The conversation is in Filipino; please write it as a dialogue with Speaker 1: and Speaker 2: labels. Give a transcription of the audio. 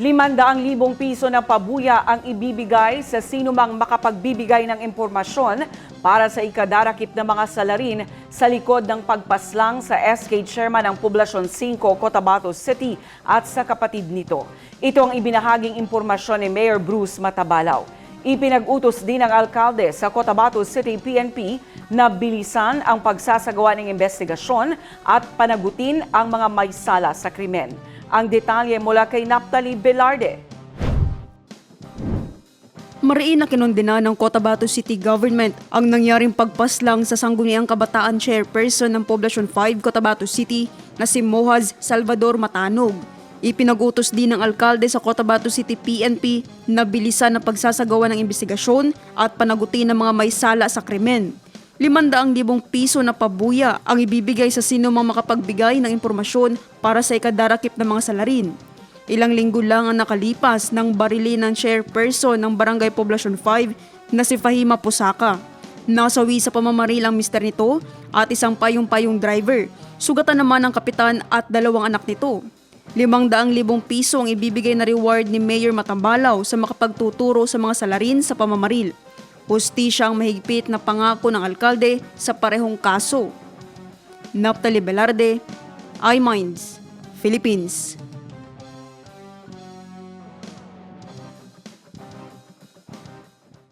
Speaker 1: 500,000 piso na pabuya ang ibibigay sa sino mang makapagbibigay ng impormasyon para sa ikadarakip ng mga salarin sa likod ng pagpaslang sa SK Chairman ng Poblasyon 5, Cotabato City at sa kapatid nito. Ito ang ibinahaging impormasyon ni Mayor Bruce Matabalaw. Ipinag-utos din ng alkalde sa Cotabato City PNP na bilisan ang pagsasagawa ng investigasyon at panagutin ang mga may sala sa krimen. Ang detalye mula kay Naptali Velarde.
Speaker 2: Mariin na kinondena ng Cotabato City Government ang nangyaring pagpaslang sa sangguniang kabataan chairperson ng Poblasyon 5 Cotabato City na si Mohaz Salvador Matanog. Ipinagutos din ng alkalde sa Cotabato City PNP na bilisan ang pagsasagawa ng investigasyon at panagutin ng mga may sala sa krimen. 500,000 piso na pabuya ang ibibigay sa sino mang makapagbigay ng impormasyon para sa ikadarakip ng mga salarin. Ilang linggo lang ang nakalipas ng barili ng chairperson ng Barangay Poblasyon 5 na si Fahima Pusaka. Nasawi sa pamamaril ang mister nito at isang payong-payong driver. Sugatan naman ang kapitan at dalawang anak nito. 500,000 piso ang ibibigay na reward ni Mayor Matambalaw sa makapagtuturo sa mga salarin sa pamamaril. Hustisya ang mahigpit na pangako ng alkalde sa parehong kaso. Naptali Velarde, iMinds, Philippines.